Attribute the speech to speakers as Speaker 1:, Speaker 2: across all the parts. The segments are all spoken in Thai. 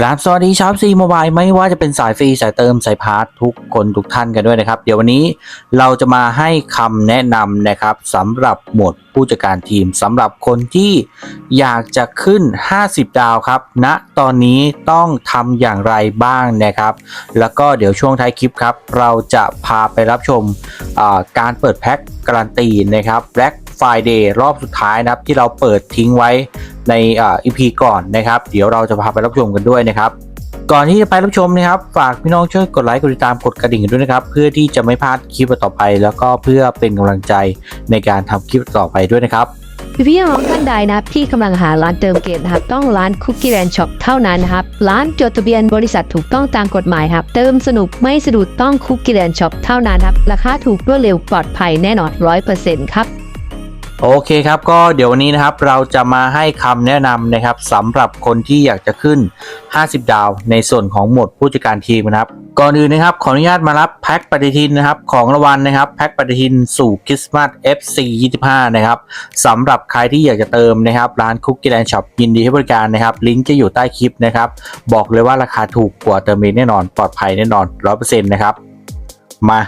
Speaker 1: กราบสวัสดีชาวซีโมบายไม่ว่าจะเป็นสายฟรีสายเติมสายพาร์ททุกคนทุกท่านกันด้วยนะครับ เดี๋ยววันนี้เราจะมาให้คำแนะนำนะครับสำหรับหมวดผู้จัดการทีมสำหรับคนที่อยากจะขึ้น 50 ดาวครับณนะตอนนี้ต้องทำอย่างไรบ้างนะครับ แล้วก็เดี๋ยวช่วงท้ายคลิปครับ เราจะพาไปรับชมการเปิดแพ็คการันตีนะครับ Black Friday รอบสุดท้ายนะครับ ที่เราเปิดทิ้งไว้ในอ่า EP ก่อนนะครับ เดี๋ยวเราจะพาไปรับชมกันด้วยนะครับ ก่อนที่จะไปรับชมนะครับ ฝากพี่น้องช่วยกดไลค์กดติดตามกดกระดิ่งด้วยนะครับ เพื่อที่จะไม่พลาดคลิปต่อไป แล้วก็เพื่อเป็นกำลังใจในการทำคลิปต่อไปด้วยนะครับ
Speaker 2: พี่ๆน้องท่านใดนะครับที่กำลังหาร้านเติมเกมนะครับ ต้องร้านคุกกี้แ n นช็อปเท่านั้นนะครับ ร้านจดทะเบียนบริษัทถูกต้องตามกฎหมายครับ เติมสนุกไม่สะดุดต้องคุกกี้แ n นช็อปเท่านั้นครับ ราคาถูกรวดเร็วปลอดภัยแน่นอน100%ครับ
Speaker 1: โอเคครับก็เดี๋ยววันนี้นะครับเราจะมาให้คำแนะนำนะครับสำหรับคนที่อยากจะขึ้น 50 ดาว ในส่วนของหมวดผู้จัดการทีมนะครับก่อนอื่นนะครับขออนุญาตมารับแพ็คปฏิทินนะครับของรางวัลนะครับแพ็คปฏิทินสู่คริสต์มาส FC 25นะครับสำหรับใครที่อยากจะเติมนะครับร้านคุกกี้แลนด์ช็อปยินดีให้บริการนะครับลิงก์จะอยู่ใต้คลิปนะครับบอกเลยว่าราคาถูกกว่าเติมเองแน่นอนปลอดภัยแน่นอน 100%นะครับมา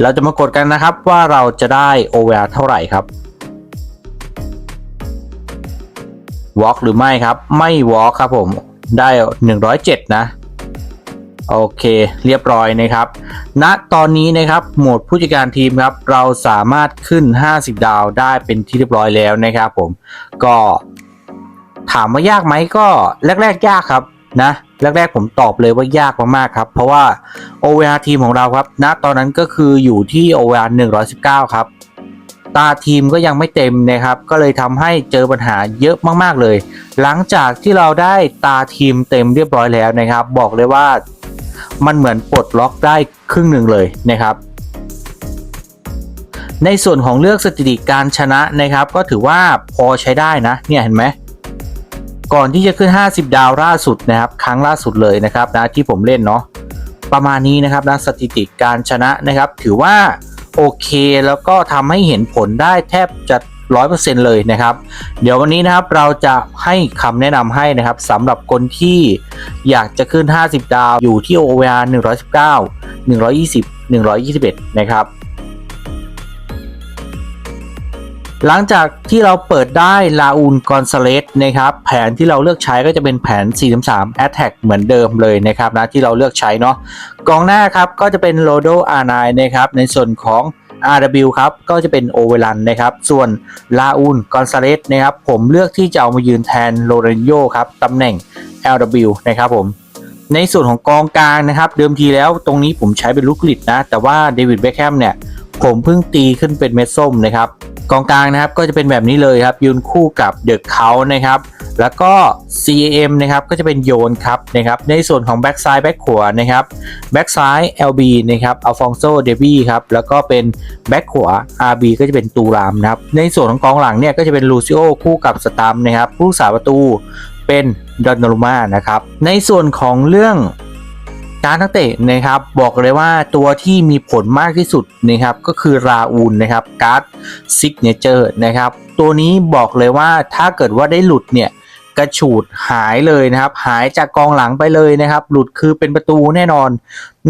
Speaker 1: เราจะมากดกันนะครับว่าเราจะได้ OVR เท่าไหร่ครับ วอล์กหรือไม่ครับ ไม่วอล์กครับผมได้ 107 นะ โอเคเรียบร้อยนะครับณตอนนี้นะครับโหมดผู้จัดการทีมครับ เราสามารถขึ้น 50 ดาวได้เป็นที่เรียบร้อยแล้วนะครับผมก็ถามว่ายากไหมก็แรก ๆ ยากครับนะแรกๆผมตอบเลยว่ายากมากๆครับ เพราะว่า OVR ทีมของเราครับณตอนนั้นก็คืออยู่ที่ OVR 119 ครับ ตาทีมก็ยังไม่เต็มนะครับ ก็เลยทำให้เจอปัญหาเยอะมากๆเลย หลังจากที่เราได้ตาทีมเต็มเรียบร้อยแล้วนะครับ บอกเลยว่ามันเหมือนปลดล็อกได้ครึ่งหนึ่งเลยนะครับ ในส่วนของเลือกสถิติการชนะนะครับ ก็ถือว่าพอใช้ได้นะเนี่ยเห็นไหมก่อนที่จะขึ้น 50 ดาวล่าสุดนะครับ ครั้งล่าสุดเลยนะครับนะที่ผมเล่นเนาะประมาณนี้นะครับนะสถิติการชนะนะครับ ถือว่า โอเค แล้วก็ทำให้เห็นผลได้แทบจะร้อยเปอร์เซ็นเลยนะครับ เดี๋ยววันนี้นะครับเราจะให้คำแนะนำให้นะครับสำหรับคนที่อยากจะขึ้น 50 ดาวอยู่ที่ OVR 119 120 121 นะครับ หลังจากที่เราเปิดได้ลาอูนกอนซาเลสนะครับแผนที่เราเลือกใช้ก็จะเป็นแผน 4-3 Attack เหมือนเดิมเลยนะครับนะที่เราเลือกใช้เนาะกองหน้าครับก็จะเป็นโ o โด R9 นนะครับในส่วนของ RW ครับ ก็จะเป็นโอเวลันนะครับ ส่วนลาอูนกอนซาเลสนะครับ ผมเลือกที่จะเอามายืนแทนโลเรนโยครับ ตำแหน่ง LW นะครับผม ในส่วนของกองกลางนะครับ เดิมทีแล้วตรงนี้ผมใช้เป็นลูกกลิดนะ แต่ว่าเดวิดเบคแฮมเนี่ย ผมเพิ่งตีขึ้นเป็นเม็ดส้มนะครับ กองกลางนะครับก็จะเป็นแบบนี้เลยครับยืนคู่กับเดอะเขานะครับแล้วก็ CAM นะครับก็จะเป็นโยนครับนะครับในส่วนของแบ็กซ้ายแบ็กขวานะครับแบ็กซ้าย LB นะครับอัลฟองโซเดบี้ครับแล้วก็เป็นแบ็กขวา RB ก็จะเป็นตูรามนะครับในส่วนของกองหลังเนี่ยก็จะเป็นลูซิโอคู่กับสตัมนะครับผู้รักษาประตูเป็นดอนนารุมานะครับในส่วนของเรื่อง การนักเตะนะครับบอกเลยว่าตัวที่มีผลมากที่สุดนะครับก็คือราอูนนะครับการ์ดซิกเนเจอร์นะครับตัวนี้บอกเลยว่าถ้าเกิดว่าได้หลุดเนี่ยกระฉูดหายเลยนะครับ หายจากกองหลังไปเลยนะครับ หลุดคือเป็นประตูแน่นอน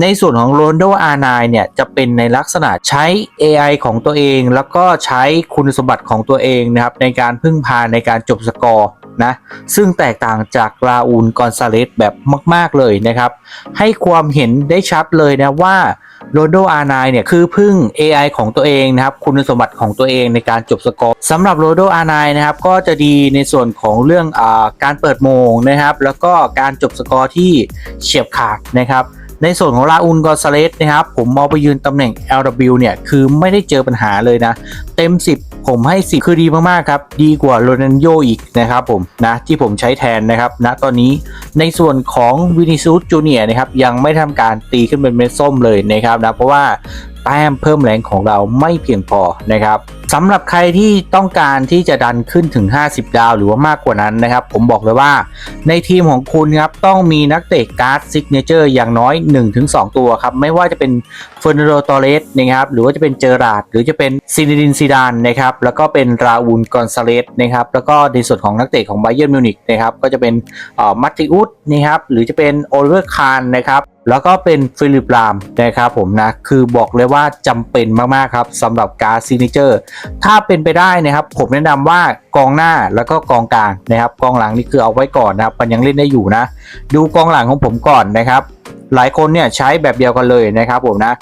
Speaker 1: ในส่วนของโรนโดอาร์ไนเนี่ยจะเป็นในลักษณะใช้ AI ของตัวเอง แล้วก็ใช้คุณสมบัติของตัวเองนะครับในการพึ่งพาในการจบสกอร์ นะ ซึ่งแตกต่างจากราอูนกอนซาเลสแบบมาก ๆ เลยนะครับ ให้ความเห็นได้ชัดเลยนะว่าโรนโดอาร์ไนเนี่ยคือพึ่ง AI ของตัวเองนะครับ คุณสมบัติของตัวเองในการจบสกอร์สำหรับโรนโดอาร์ไนนะครับ ก็จะดีในส่วนของเรื่องอการเปิดโมงนะครับ แล้วก็การจบสกอร์ที่เฉียบขาดนะครับ ในส่วนของลาอุนกอซาเลสนะครับ ผมมองไปยืนตำแหน่ง LW เนี่ย คือไม่ได้เจอปัญหาเลยนะ เต็ม 10 ผมให้ 10 คือดีมาก ๆ ครับ ดีกว่าโรนันโยอีกนะครับผมนะที่ผมใช้แทนนะครับณตอนนี้ในส่วนของวินิซูสจูเนียนะครับ ยังไม่ทำการตีขึ้นเป็นเม็ดส้มเลยนะครับนะเพราะว่าแต้มเพิ่มแรงของเราไม่เพียงพอนะครับ สำหรับใครที่ต้องการที่จะดันขึ้นถึง 50 ดาว หรือว่ามากกว่านั้นนะครับ ผมบอกเลยว่าในทีมของคุณครับต้องมีนักเตะการ์ดซิกเนเจอร์อย่างน้อย 1-2 ตัวครับ ไม่ว่าจะเป็นเฟอร์นันโดตอเรสนะครับหรือว่าจะเป็นเจอราร์ดหรือจะเป็นซินดินซีดานนะครับแล้วก็เป็นราอูลกอนซาเลสนะครับแล้วก็ในส่วนของนักเตะของไบเย r n มิวนิกนะครับก็จะเป็นมัตติอุสนะครับหรือจะเป็นโอลิเวอร์คานนะครับ แล้วก็เป็นฟิลิปลามนะครับผมนะ คือบอกเลยว่าจำเป็นมาก ๆ ครับสำหรับการ์ดซิเนเจอร์ ถ้าเป็นไปได้นะครับ ผมแนะนำว่ากองหน้าแล้วก็กองกลางนะครับ กองหลังนี่คือเอาไว้ก่อนนะครับมันยังเล่นได้อยู่นะ ดูกองหลังของผมก่อนนะครับ หลายคนเนี่ยใช้แบบเดียวกันเลยนะครับผมนะ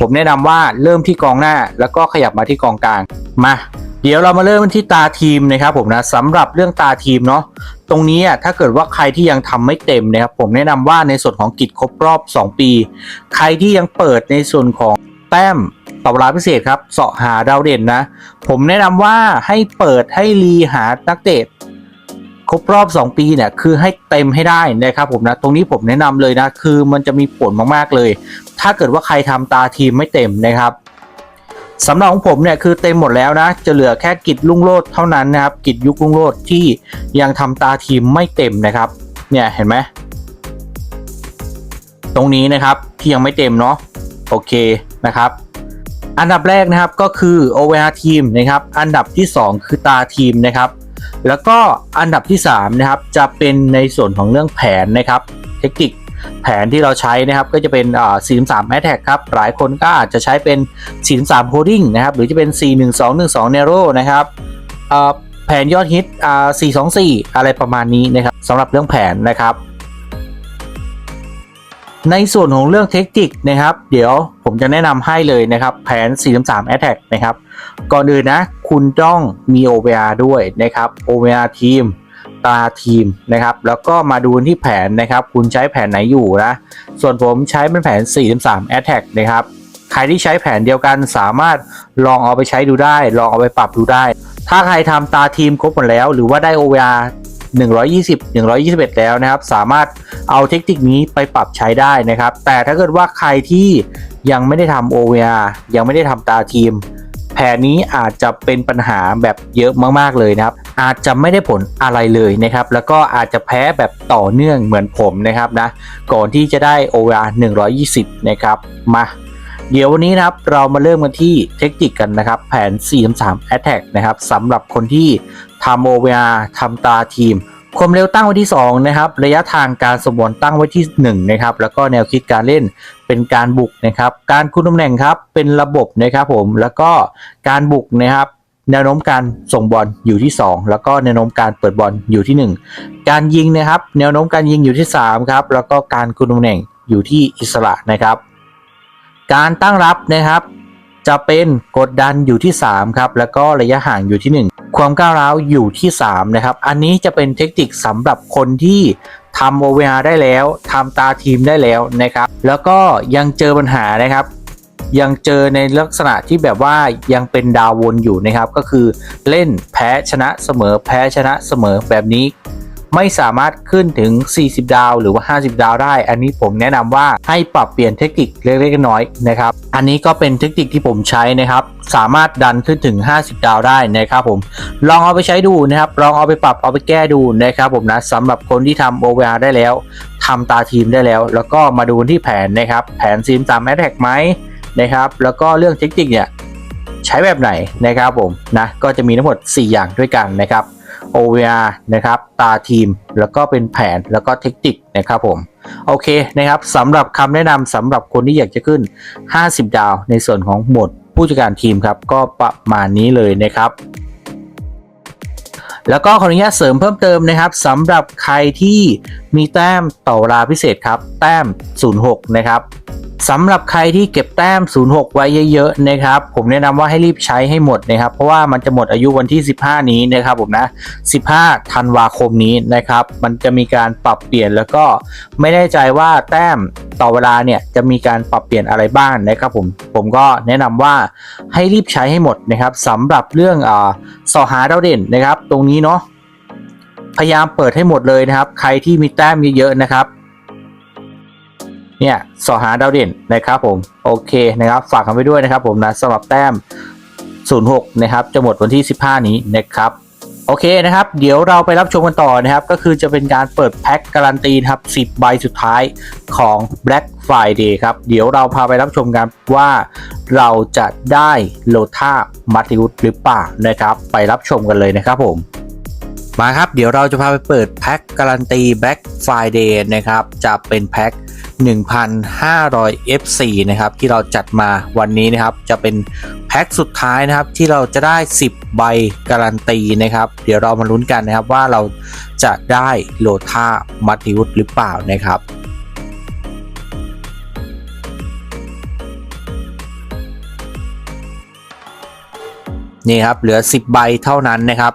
Speaker 1: ผมแนะนำว่าเริ่มที่กองหน้าแล้วก็ขยับมาที่กองกลางมา เดี๋ยวเรามาเริ่มที่ตาทีมนะครับผมนะสำหรับเรื่องตาทีมเนาะตรงนี้อะถ้าเกิดว่าใครที่ยังทำไม่เต็มนะครับผมแนะนำว่าในส่วนของกิจครบรอบ 2 ปี ใครที่ยังเปิดในส่วนของแต้มตอบรับพิเศษครับเสาะหาดาวเด่นนะ ผมแนะนำว่าให้เปิดให้รีหานักเตะครบรอบ 2 ปีเนี่ยคือให้เต็มให้ได้นะครับผมนะตรงนี้ผมแนะนำเลยนะคือมันจะมีผลมากๆเลย ถ้าเกิดว่าใครทำตาทีมไม่เต็มนะครับ สำหรับของผมเนี่ยคือเต็มหมดแล้วนะ จะเหลือแค่กิจลุ่งโลดเท่านั้นนะครับ กิจยุคลุ่งโลดที่ยังทำตาทีมไม่เต็มนะครับ เนี่ยเห็นไหมตรงนี้นะครับที่ยังไม่เต็มเนาะโอเคนะครับ อันดับแรกนะครับก็คือ OVR ทีมนะครับ อันดับที่ 2 คือตาทีมนะครับ แล้วก็อันดับที่3นะครับจะเป็นในส่วนของเรื่องแผนนะครับ เทคนิค แผนที่เราใช้นะครับก็จะเป็นอ่า43 a t t a c ครับ หลายคนก็อาจจะใช้เป็น 43 Holding นะครับ หรือจะเป็น 41212 Nero นะครับแผนยอดฮิตอ่า424 อะไรประมาณนี้นะครับสำหรับเรื่องแผนนะครับ ในส่วนของเรื่องเทคนิคนะครับ เดี๋ยวผมจะแนะนำให้เลยนะครับ แผน 433 Attack นะครับ ก่อนอื่นนะ คุณต้องมี OVR ด้วยนะครับ OVR ทีม ตาทีมนะครับ แล้วก็มาดูที่แผนนะครับ คุณใช้แผนไหนอยู่นะ ส่วนผมใช้เป็นแผน433 Attack นะครับ ใครที่ใช้แผนเดียวกันสามารถลองเอาไปใช้ดูได้ ลองเอาไปปรับดูได้ ถ้าใครทำตาทีมครบหมดแล้ว หรือว่าได้ OVR 120 121 แล้วนะครับ สามารถเอาเทคนิคนี้ไปปรับใช้ได้นะครับ แต่ถ้าเกิดว่าใครที่ยังไม่ได้ทำ OVR ยังไม่ได้ทำตาทีม แผนนี้อาจจะเป็นปัญหาแบบเยอะมากๆเลยนะครับอาจจะไม่ได้ผลอะไรเลยนะครับ แล้วก็อาจจะแพ้แบบต่อเนื่องเหมือนผมนะครับนะ ก่อนที่จะได้ OVR 120 นะครับ มา เดี๋ยววันนี้นะครับ เรามาเริ่มกันที่เทคนิคกันนะครับ แผน433 Attack นะครับสำหรับคนที่ทำ OVR ทำตาทีมความเร็วตั้งไว้ที่ 2 นะครับ ระยะทางการสมวนตั้งไว้ที่1นะครับ แล้วก็แนวคิดการเล่นเป็นการบุกนะครับ การคุมตำแหน่งครับเป็นระบบนะครับผม แล้วก็การบุกนะครับ แนวโน้มการส่งบอลอยู่ที่ 2 แล้วก็แนวโน้มการเปิดบอลอยู่ที่ 1 การยิงนะครับ แนวโน้มการยิงอยู่ที่3ครับแล้วก็การคุมตำแหน่งอยู่ที่อิสระนะครับ การตั้งรับนะครับจะเป็นกดดันอยู่ที่ 3 ครับ แล้วก็ระยะห่างอยู่ที่ 1 ความก้าวร้าวอยู่ที่ 3 นะครับ อันนี้จะเป็นเทคนิคสำหรับคนที่ทำ OVR ได้แล้วทำตาทีมได้แล้วนะครับ แล้วก็ยังเจอปัญหานะครับ ยังเจอในลักษณะที่แบบว่ายังเป็นดาววนอยู่นะครับ ก็คือเล่นแพ้ชนะเสมอแพ้ชนะเสมอแบบนี้ ไม่สามารถขึ้นถึง 40 ดาว หรือว่า 50 ดาวได้ อันนี้ผมแนะนำว่าให้ปรับเปลี่ยนเทคนิคเล็กๆน้อยๆนะครับ อันนี้ก็เป็นเทคนิคที่ผมใช้นะครับ สามารถดันขึ้นถึง 50 ดาวได้นะครับผมลองเอาไปใช้ดูนะครับ ลองเอาไปปรับเอาไปแก้ดูนะครับ ผมนะสำหรับคนที่ทำ OVR ได้แล้วทำตาทีมได้แล้ว แล้วก็มาดูที่แผนนะครับ แผนซีมตามแอ t แทกไหม นะครับ แล้วก็เรื่องเทคนิคเนี่ยใช้แบบไหนนะครับผมนะก็จะมีทั้งหมด 4 อย่างด้วยกันนะครับ OVR นะครับตาทีม แล้วก็เป็นแผนแล้วก็เทคนิคนะครับผมโอเคนะครับสำหรับคำแนะนำสำหรับคนที่อยากจะขึ้น 50 ดาวในส่วนของหมดผู้จัดการทีมครับก็ประมาณนี้เลยนะครับแล้วก็ขออนุญาตเสริมเพิ่มเติมนะครับสำหรับใครที่มีแต้มต่อเวลาพิเศษครับ แต้ม 06 นะครับ สำหรับใครที่เก็บแต้ม 06 ไว้เยอะๆนะครับผมแนะนำว่าให้รีบใช้ให้หมดนะครับเพราะว่ามันจะหมดอายุวันที่ 15 นี้นะครับผมนะ 15 ธันวาคมนี้นะครับมันจะมีการปรับเปลี่ยนแล้วก็ไม่แน่ใจว่าแต้มต่อเวลาเนี่ยจะมีการปรับเปลี่ยนอะไรบ้างนะครับผมผมก็แนะนำว่าให้รีบใช้ให้หมดนะครับสำหรับเรื่องอ่าสอหาดาวเด่นนะครับ ตรงนี้เนาะพยายามเปิดให้หมดเลยนะครับ ใครที่มีแต้มเยอะๆนะครับ เนี่ยสอหาดาวเด่นนะครับผมโอเคนะครับฝากกันไปด้วยนะครับผมนะสำหรับแต้ม 06 นะครับจะหมดวันที่ 15 นี้นะครับโอเคนะครับ เดี๋ยวเราไปรับชมกันต่อนะครับ ก็คือจะเป็นการเปิดแพ็คการันตีนะครับ 10 ใบสุดท้ายของ Black Friday ครับ เดี๋ยวเราพาไปรับชมกันว่าเราจะได้โลท่ามัติวุฒหรือเปล่านะครับ ไปรับชมกันเลยนะครับผม มาครับ เดี๋ยวเราจะพาไปเปิดแพ็คการันตี Black Friday นะครับ จะเป็นแพ็ค1,500 FC นะครับ ที่เราจัดมาวันนี้นะครับ จะเป็นแพ็คสุดท้ายนะครับ ที่เราจะได้ 10 ใบการันตีนะครับ เดี๋ยวเรามาลุ้นกันนะครับว่าเราจะได้โลท่ามัติวุฒหรือเปล่านะครับนี่ครับเหลือ 10 ใบเท่านั้นนะครับ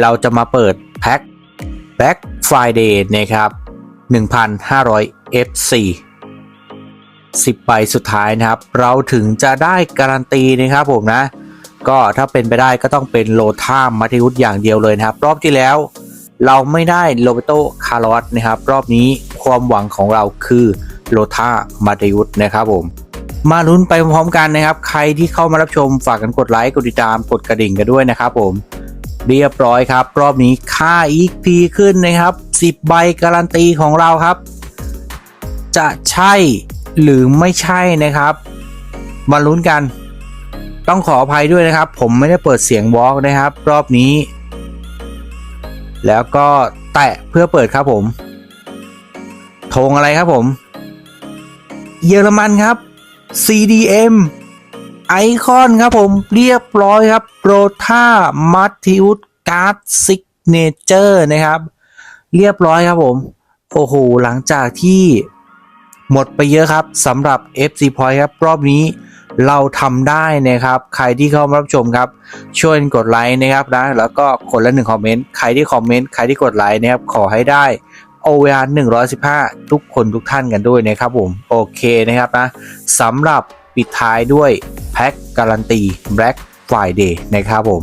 Speaker 1: เราจะมาเปิดแพ็ค Black Friday นะครับ 1,500 FC 10ใบสุดท้ายนะครับ เราถึงจะได้การันตีนะครับผมนะ ก็ถ้าเป็นไปได้ก็ต้องเป็นโลท่ามาติวุฒอย่างเดียวเลยนะครับ รอบที่แล้วเราไม่ได้โรเบโตคาร์ลอสนะครับ รอบนี้ความหวังของเราคือโลท่ามาติวุฒนะครับผม มาลุ้นไปพร้อมกันนะครับ ใครที่เข้ามารับชมฝากกันกดไลค์กดติดตามกดกระดิ่งกันด้วยนะครับผม เรียบร้อยครับ รอบนี้ค่า XP ขึ้นนะครับ 10 ใบการันตีของเราครับ จะใช่หรือไม่ใช่นะครับ มาลุ้นกัน ต้องขออภัยด้วยนะครับ ผมไม่ได้เปิดเสียงวอล์กนะครับ รอบนี้ แล้วก็แตะเพื่อเปิดครับผมธงอะไรครับผม เยอรมันครับ CDM ไอคอนครับผมเรียบร้อยครับโรธามัตติอุสการ์ดซิกเนเจอร์นะครับ เรียบร้อยครับผม โอ้โห หลังจากที่หมดไปเยอะครับสำหรับ FC Point ครับ รอบนี้เราทำได้นะครับ ใครที่เข้ามารับชมครับ ช่วยกดไลค์นะครับนะแล้วก็คนละหนึ่งคอมเมนต์ใครที่คอมเมนต์ใครที่กดไลค์นะครับ ขอให้ได้ OVR 115 ทุกคนทุกท่านกันด้วยนะครับผม โอเคนะครับนะสำหรับ ปิดท้ายด้วยแพ็คการันตี Black Friday นะครับผม